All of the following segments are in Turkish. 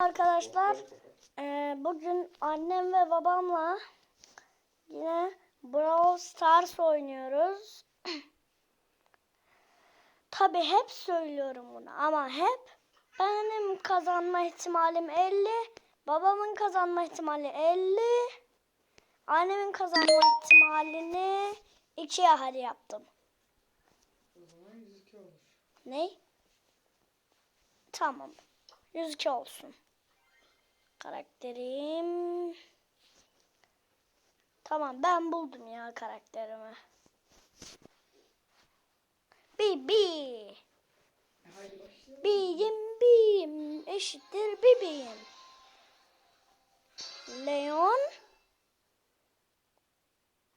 Arkadaşlar eee, bugün annem ve babamla yine Brawl Stars oynuyoruz. Tabi hep söylüyorum bunu ama hep benim kazanma ihtimalim 50, babamın kazanma ihtimali 50, annemin kazanma ihtimalini 2'ye hadi yaptım. O zaman 102 olur. Ne? Tamam. 102 olsun. Karakterim. Tamam ben buldum ya karakterimi. Bibi. Bim bim eşittir bibim. Leon.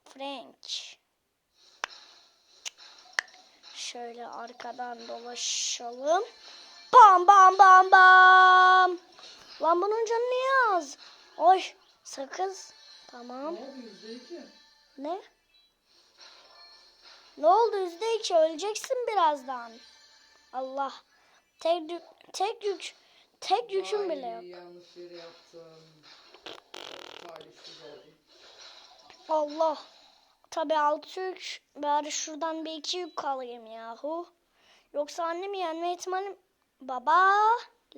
French. Şöyle arkadan dolaşalım. Bam bam bam bam. Lan bunun canı niye az? Oy sakız. Tamam. Ne oldu %2? Ne? Ne oldu yüzde iki öleceksin birazdan. Allah. Tek, yük- tek yük tek yüküm bile yok. Yanlış yere yaptım. Talihsiz oldum. Allah. Tabi altı yük. Bari şuradan bir iki yük alayım yahu. Yoksa annemi yenme ihtimalim... Baba.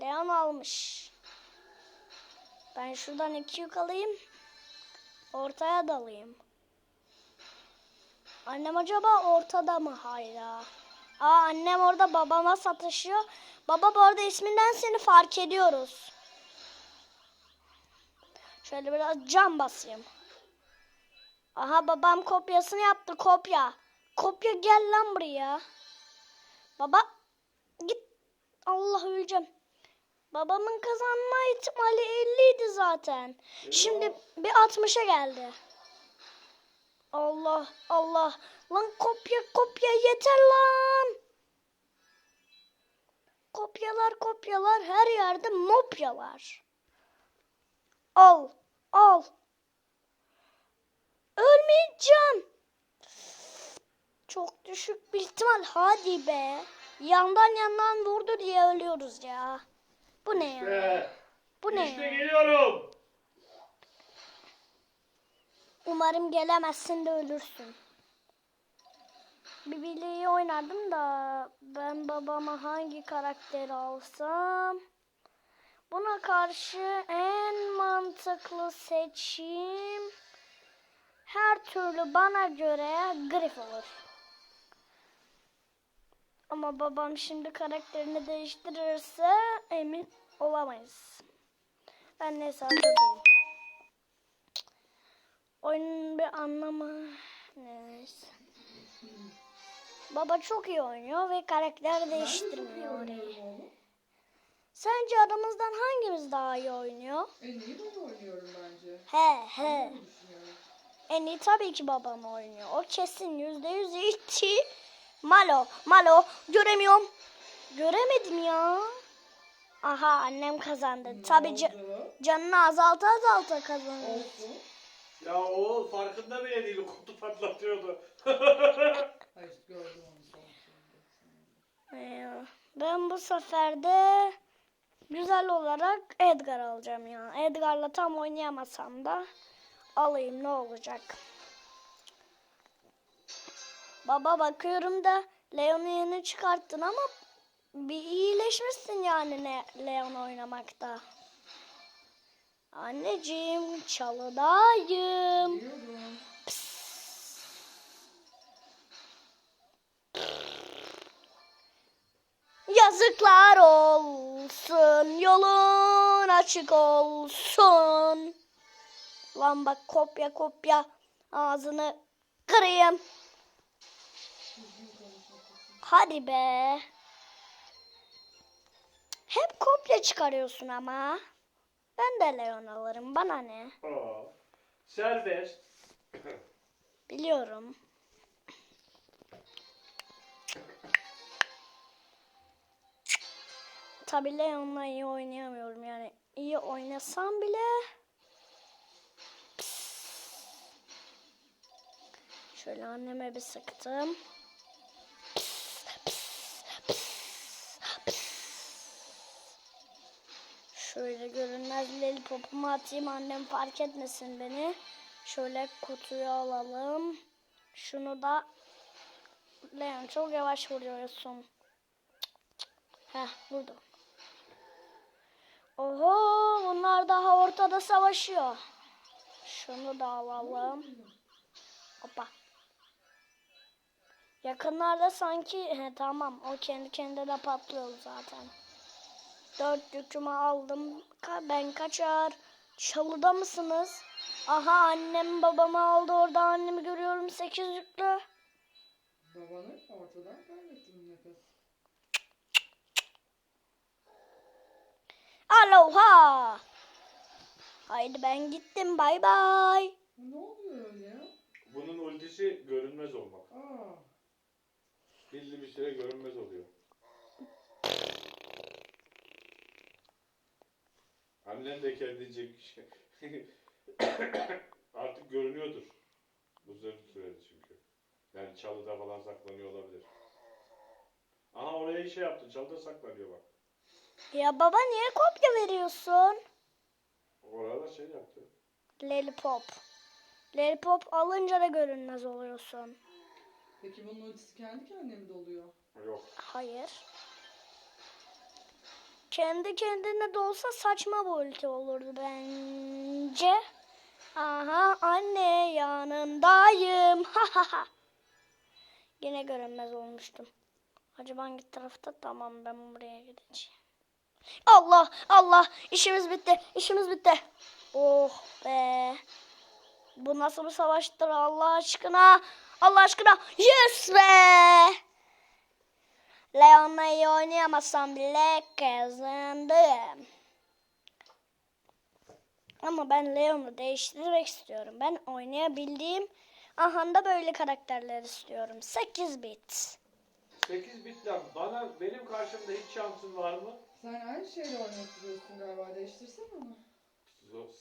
Leon almış. Ben şuradan iki yük alayım. Ortaya dalayım. Annem acaba ortada mı hala? Aa annem orada babama sataşıyor. Baba bu arada isminden seni fark ediyoruz. Şöyle biraz cam basayım. Aha babam kopyasını yaptı kopya. Kopya gel lan buraya. Baba git. Allah öleceğim. Babamın kazanma ihtimali 50 idi zaten. Şimdi bir 60'a geldi. Allah Allah. Lan kopya kopya yeter lan. Kopyalar kopyalar her yerde mopyalar. Al al. Ölmeyeceğim. Çok düşük bir ihtimal. Hadi be. Yandan yandan vurdu diye ölüyoruz ya. Bu ne ya? İşte, Bu ne işte ya? geliyorum. Umarım gelemezsin de ölürsün. Bir bileği oynardım da ben babama hangi karakteri alsam? Buna karşı en mantıklı seçim her türlü bana göre Griff olur. Ama babam şimdi karakterini değiştirirse emin olamayız. Ben neyse değilim. Oyunun bir anlamı neyse. Baba çok iyi oynuyor ve karakter değiştirmiyor orayı. Sence aramızdan hangimiz daha iyi oynuyor? En iyi ben oynuyorum bence. He he. En iyi tabii ki babam oynuyor. O kesin yüzde yüz içi. Malo, Malo göremiyorum. Göremedim ya. Aha annem kazandı. Tabii ca- canını azalta azalta kazanıyor. Olsun. Ya o farkında bile değil. Kutu patlatıyordu. Ee, Ben bu sefer de güzel olarak Edgar alacağım ya. Edgar'la tam oynayamasam da alayım ne olacak. Baba bakıyorum da Leon'u yeni çıkarttın ama bir iyileşmişsin yani ne Leon oynamakta. Anneciğim çalıdayım. Yazıklar olsun, yolun açık olsun. Lan bak kopya kopya ağzını kırayım. Hadi be. Hep kopya çıkarıyorsun ama. Ben de Leon alırım. Bana ne? Aa, serbest. Biliyorum. Tabii Leon'la iyi oynayamıyorum yani. iyi oynasam bile. Şöyle anneme bir sıktım. Şöyle görünmez lollipopumu atayım annem fark etmesin beni. Şöyle kutuyu alalım. Şunu da Leon çok yavaş vuruyorsun. Heh vurdum. Oho bunlar daha ortada savaşıyor. Şunu da alalım. Hoppa. Yakınlarda sanki he, tamam o kendi kendine de patlıyor zaten. Dört yükümü aldım. Ka- Ben kaçar. Çalıda mısınız? Aha annem babamı aldı orada annemi görüyorum sekiz yüklü. Babanı ortadan kaybettin nefes. Aloha. Haydi ben gittim bay bay. Ne oluyor öyle ya? Bunun ultisi görünmez olmak. Aa. Belli bir süre görünmez oluyor. Annen de kendince artık görünüyordur. Bu sürede çünkü. Yani çalıda falan saklanıyor olabilir. Aha oraya şey yaptı. Çalıda saklanıyor bak. Ya baba niye kopya veriyorsun? Orada şey yaptı. Lollipop. Lollipop alınca da görünmez oluyorsun. Peki bunun ultisi kendi kendine mi doluyor? Yok. Hayır. Kendi kendine de olsa saçma bir ulti olurdu bence. Aha anne yanındayım. Ha ha ha. Yine görünmez olmuştum. Acaba hangi tarafta? Tamam ben buraya gideceğim. Allah Allah işimiz bitti işimiz bitti. Oh be. Bu nasıl bir savaştır Allah aşkına? Allah aşkına yes be. Leon'la iyi oynayamazsam bile kazandım. Ama ben Leon'u değiştirmek istiyorum. Ben oynayabildiğim ahanda böyle karakterler istiyorum. 8 bit. 8 bitle bana benim karşımda hiç şansın var mı? Sen aynı şeyle oynattırıyorsun galiba. Değiştirsene onu.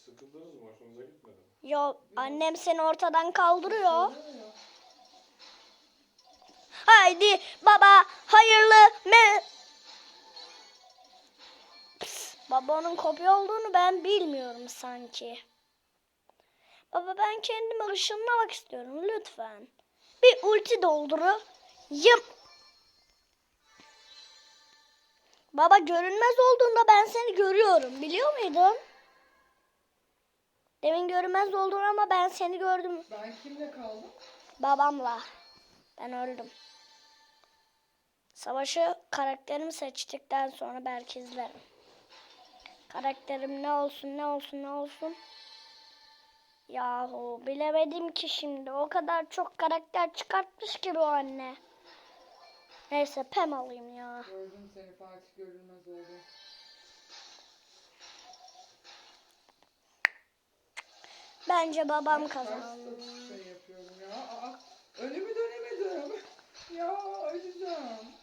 Sıkıldınız mı? Hoşunuza gitmedi mi? Yo annem seni ortadan kaldırıyor. Haydi baba hayırlı me... Pıs, baba onun kopya olduğunu ben bilmiyorum sanki. Baba ben kendimi ışınlamak istiyorum lütfen. Bir ulti doldurayım. Baba görünmez olduğunda ben seni görüyorum biliyor muydun? Demin görünmez oldun ama ben seni gördüm Ben kimle kaldım? babamla. Ben öldüm. Savaşı karakterimi seçtikten sonra belki izlerim. Karakterim ne olsun ne olsun ne olsun. Yahu bilemedim ki şimdi. O kadar çok karakter çıkartmış ki bu anne. Neyse Pem alayım ya. Gördüm seni Fatih görünmez oldu. Bence babam kazandı. şey yapıyorum ya. Aa, önümü dönemedim. ya acıyacağım.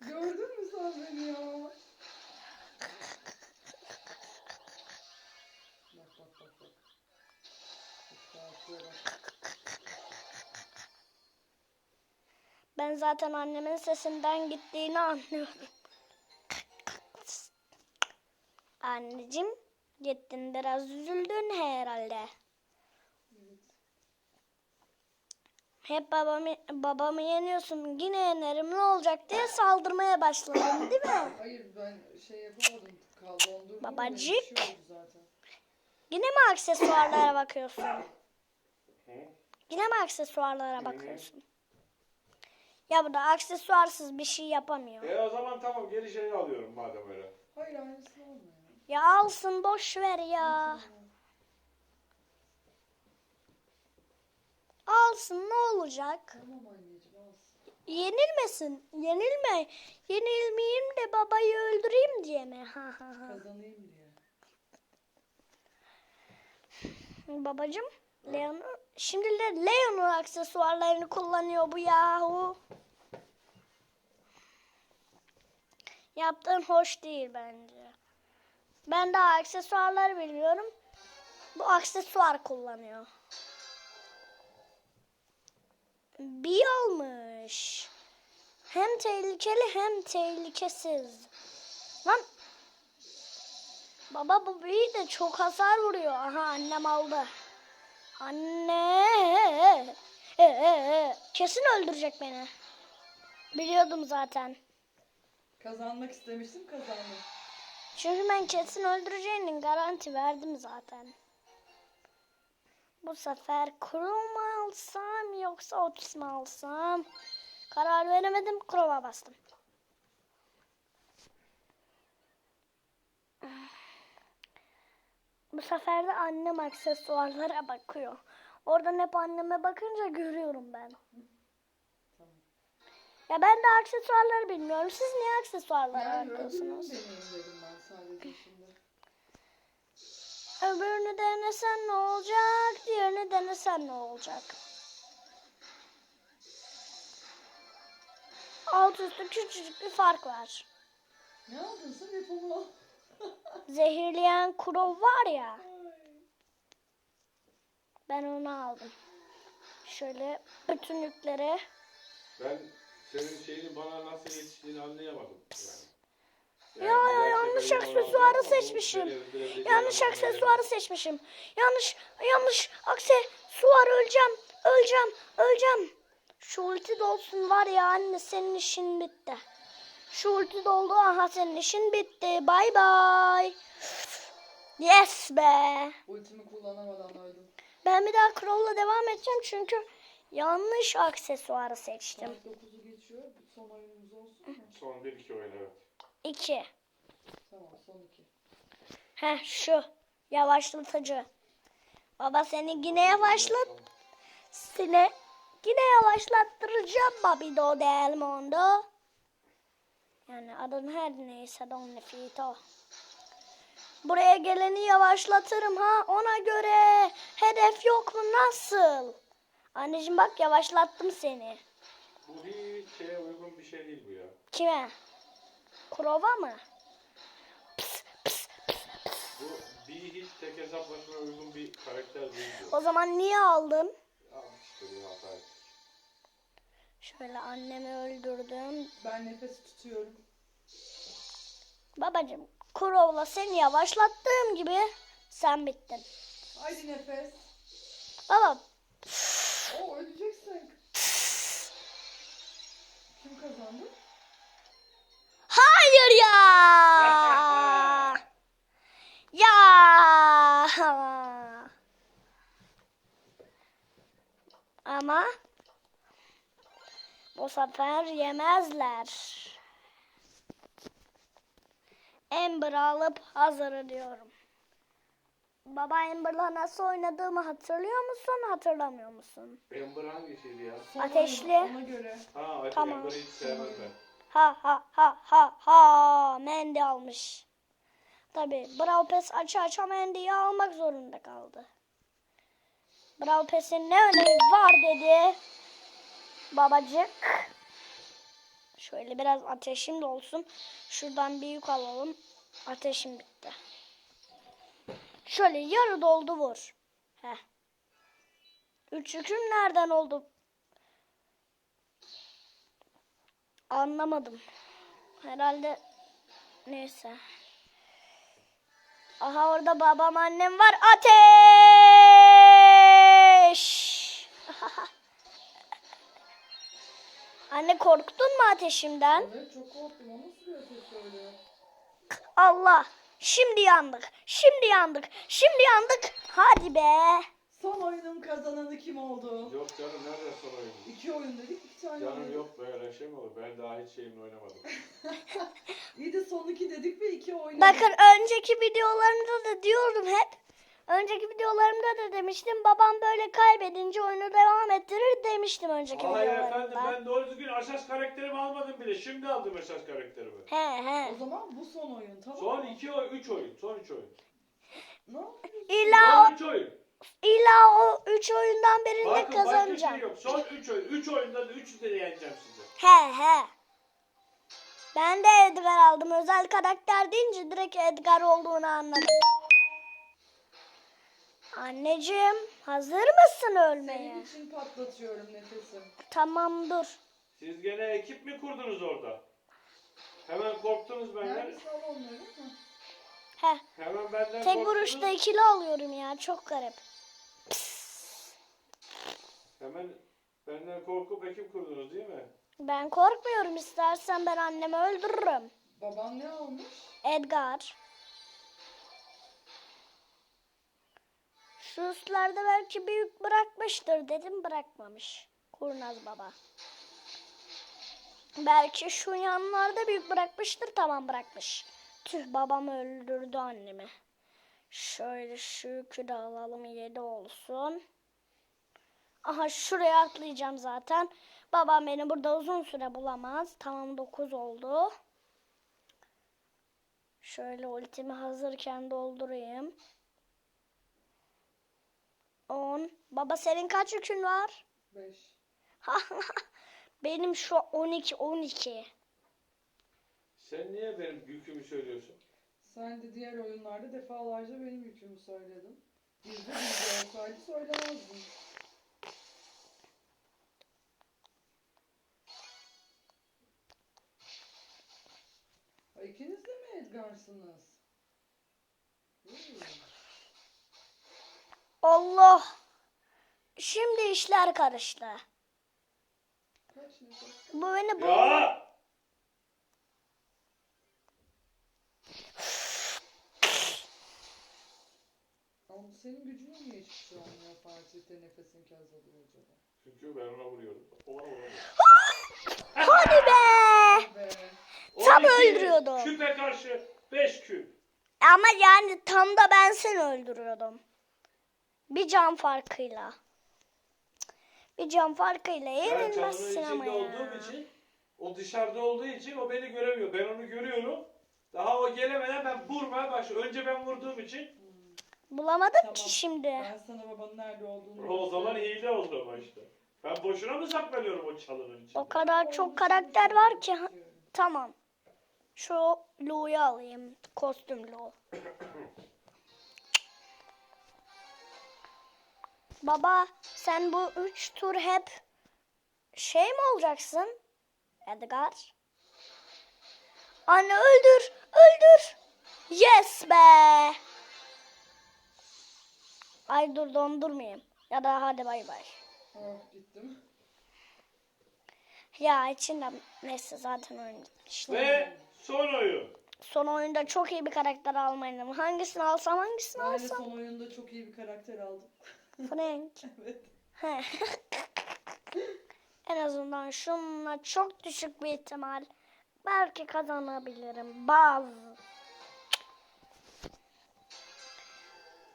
Gördün mü sen beni ya? Bak bak bak bak. Ben zaten annemin sesinden gittiğini anlıyorum. Anneciğim gittin biraz üzüldün herhalde. Hep babamı, babamı yeniyorsun yine yenerim ne olacak diye saldırmaya başladın değil mi? Hayır ben şey yapamadım. Dondurdum. Babacık. Yine mi aksesuarlara bakıyorsun? Hı? Yine mi aksesuarlara bakıyorsun? Ya bu da aksesuarsız bir şey yapamıyor. E o zaman tamam geri şeyi alıyorum madem öyle. Hayır aynısı olmuyor. Ya alsın boş ver ya. Alsın ne olacak? Tamam anneciğim alsın. Yenilmesin. Yenilme. Yenilmeyeyim de babayı öldüreyim diye mi? Kazanayım diye. Babacım Leon şimdi de Leon'un aksesuarlarını kullanıyor bu yahu. Yaptığın hoş değil bence. Ben daha aksesuarları bilmiyorum. Bu aksesuar kullanıyor. Bir almış. Hem tehlikeli hem tehlikesiz. Lan. Baba bu büyü de çok hasar vuruyor. Aha annem aldı. Anne. Ee, Kesin öldürecek beni. Biliyordum zaten. Kazanmak istemiştim kazandım. Çünkü ben kesin öldüreceğinin garanti verdim zaten. Bu sefer kuru mu alsam yoksa otis mi alsam? Karar veremedim. Kurova bastım. Bu sefer de annem aksesuarlara bakıyor. Oradan hep anneme bakınca görüyorum ben. Tamam. Ya ben de aksesuarları bilmiyorum. Siz niye aksesuarlara bakıyorsunuz? dedim ben sadece şimdi. Öbürünü denesen ne olacak? Diğerini denesen ne olacak? Alt üstü küçücük bir fark var. Ne onu al. Zehirleyen kurov var ya. Ben onu aldım. Şöyle bütünlükleri. Ben senin şeyinin bana nasıl yetiştiğini anlayamadım. Yani. Ya, ya, yanlış aksesuarı seçmişim. Yanlış aksesuarı seçmişim. Yanlış, yanlış aksesuar öleceğim. Öleceğim, öleceğim. Şu ulti dolsun var ya anne senin işin bitti. Şu ulti doldu aha senin işin bitti. Bay bay. Yes be. Ultimi kullanamadan öldüm. Ben bir daha Crow'la devam edeceğim çünkü yanlış aksesuarı seçtim. Saat 9'u geçiyor. Son oyunumuz olsun mu? Son bir iki oyun evet. 2. Tamam son iki. Heh şu yavaşlatıcı. Baba seni yine yavaşlat. Seni yine yavaşlattıracağım Babido del Mondo. Yani adın her neyse Don Fito. Buraya geleni yavaşlatırım ha ona göre. Hedef yok mu nasıl? Anneciğim bak yavaşlattım seni. Bu hiç şeye uygun bir şey değil bu ya. Kime? Kurova mı? Bu bir hiç tek hesaplaşmaya uygun bir karakter değil. O zaman niye aldın? Şöyle annemi öldürdüm. Ben nefes tutuyorum. Babacım Kurov'la seni yavaşlattığım gibi sen bittin. Haydi nefes. Baba Oo öleceksin. Kim kazandı? Hayır ya. ya. Ama bu sefer yemezler. Amber alıp hazır ediyorum. Baba Amber'la nasıl oynadığımı hatırlıyor musun, hatırlamıyor musun? Amber hangisiydi ya? Ateşli. Ona göre. Ha Tamam. Amber'ı hiç sevmem ben. Ha ha ha ha ha Mandy almış. Tabi Brawl Pass açı aça Mandy'yi almak zorunda kaldı. Brawl Pass'in ne önemi var dedi. Babacık. Şöyle biraz ateşim de olsun. Şuradan bir yük alalım. Ateşim bitti. Şöyle yarı doldu vur. Heh. Üç yüküm nereden oldu? Anlamadım. Herhalde neyse. Aha orada babam annem var. Ateş! Anne korktun mu ateşimden? Evet çok korktum. O nasıl bir ateş öyle? Allah! Şimdi yandık. Şimdi yandık. Şimdi yandık. Hadi be. Son oyunun kazananı kim oldu? Yok canım nerede son oyun? İki oyun dedik, iki tane Canım oyun. yok böyle şey mi olur? Ben daha hiç şeyimle oynamadım. İyi de son iki dedik ve iki oyun. Bakın önceki videolarımda da diyordum hep. Önceki videolarımda da demiştim. Babam böyle kaybedince oyunu devam ettirir demiştim önceki Hayır efendim videolarımda. ben doğru düzgün esas karakterimi almadım bile. Şimdi aldım esas karakterimi. He he. O zaman bu son oyun tamam Son mı? iki oyun, üç oyun. Son üç oyun. Ne yapıyorsun? İlla Son üç oyun. İlla o üç oyundan birinde Bakın başka kazanacağım. şey yok. Son üç oyun. Üç oyunda da üçü de yeneceğim sizi. He he. Ben de Edgar aldım. Özel karakter deyince direkt Edgar olduğunu anladım. Anneciğim hazır mısın ölmeye? Senin için patlatıyorum nefesim. Tamam dur. Siz gene ekip mi kurdunuz orada? Hemen korktunuz benden. Neredesin al onları? Ha. Heh. Hemen benden Tek korktunuz. vuruşta ikili alıyorum ya. Çok garip. Hemen benden korkup ekip kurdunuz değil mi? Ben korkmuyorum. İstersen ben annemi öldürürüm. Baban ne almış? Edgar. Şu üstlerde belki büyük bırakmıştır dedim bırakmamış. Kurnaz baba. Belki şu yanlarda büyük bırakmıştır tamam bırakmış. Tüh babam öldürdü annemi. Şöyle şu yükü de alalım yedi olsun. Aha şuraya atlayacağım zaten. Babam beni burada uzun süre bulamaz. Tamam 9 oldu. Şöyle ultimi hazırken doldurayım. 10. Baba senin kaç yükün var? Beş. Benim şu 12 12. Sen niye benim yükümü söylüyorsun? Sen de diğer oyunlarda defalarca benim yükümü söyledin. Gizli gizli olsaydı söylemezdin. İkiniz de mi Edgar'sınız? Allah. Şimdi işler karıştı. Kaç nefes? Bu beni bu Ya! Ama senin gücünü niye hiçbir şey olmuyor Fatih'te nefesin ki azalıyor acaba? Çünkü ben ona vuruyorum. Ona vuramıyorum. Hadi be. Be. Tam 12 öldürüyordum. Küpe karşı 5 küp. Ama yani tam da ben seni öldürüyordum. Bir can farkıyla. Bir can farkıyla Ben çalının yenilmezsin ama içinde ya. olduğum için o dışarıda olduğu için o beni göremiyor. Ben onu görüyorum. Daha o gelemeden ben vurmaya başlıyorum. Önce ben vurduğum için Bulamadım Tamam. ki şimdi. Ben sana babanın nerede olduğunu o zaman hile oldu ama işte. Ben boşuna mı saklanıyorum o çalının içinde? O kadar çok karakter var ki. Tamam. Şu Lu'yu alayım. Kostüm Lu. Baba sen bu üç tur hep şey mi olacaksın? Edgar. Anne öldür. Öldür. Yes be. Ay dur dondurmayayım. Ya da hadi bay bay. Oh gittim. Ya içinde neyse zaten oyun işte. Ve son oyun. Son oyunda çok iyi bir karakter almaydım. Hangisini alsam hangisini Ben de alsam? son oyunda çok iyi bir karakter aldım. Frank. Evet. He. en azından şununla çok düşük bir ihtimal belki kazanabilirim. Bazı.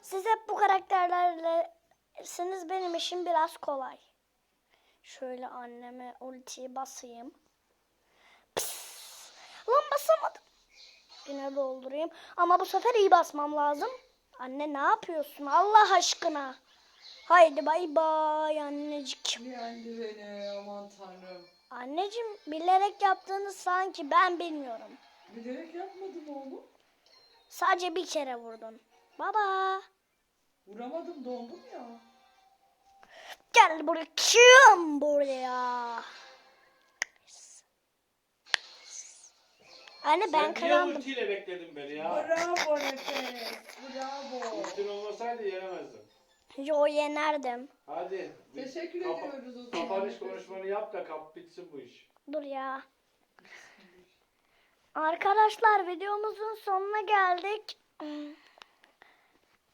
Siz hep bu karakterlerlesiniz benim işim biraz kolay. Şöyle anneme ultiyi basayım. Lan basamadım. Yine doldurayım. Ama bu sefer iyi basmam lazım. Anne ne yapıyorsun Allah aşkına? Haydi bay bay annecik. Yendi beni aman tanrım. Anneciğim bilerek yaptığını sanki ben bilmiyorum. Bilerek yapmadım oğlum. Sadece bir kere vurdun. Baba. Vuramadım dondum ya. Gel buraya. Kim buraya? Anne ben Sen niye kazandım. ultiyle bekledin beni ya? Bravo Nefes. Bravo. Ultin olmasaydı yenemezdin. Yo yenerdim. Hadi. bir Teşekkür kapa- ediyoruz o zaman. Kapanış konuşmanı yap da kap bitsin bu iş. Dur ya. Arkadaşlar videomuzun sonuna geldik.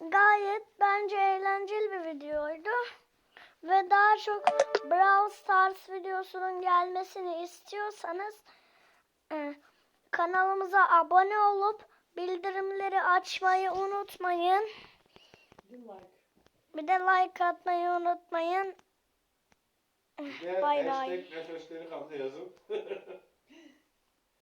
Gayet bence eğlenceli bir videoydu. Ve daha çok Brawl Stars videosunun gelmesini istiyorsanız e, kanalımıza abone olup bildirimleri açmayı unutmayın. Bir de like atmayı unutmayın. Bir de Bay hashtag bay. nefesleri kanlı yazın.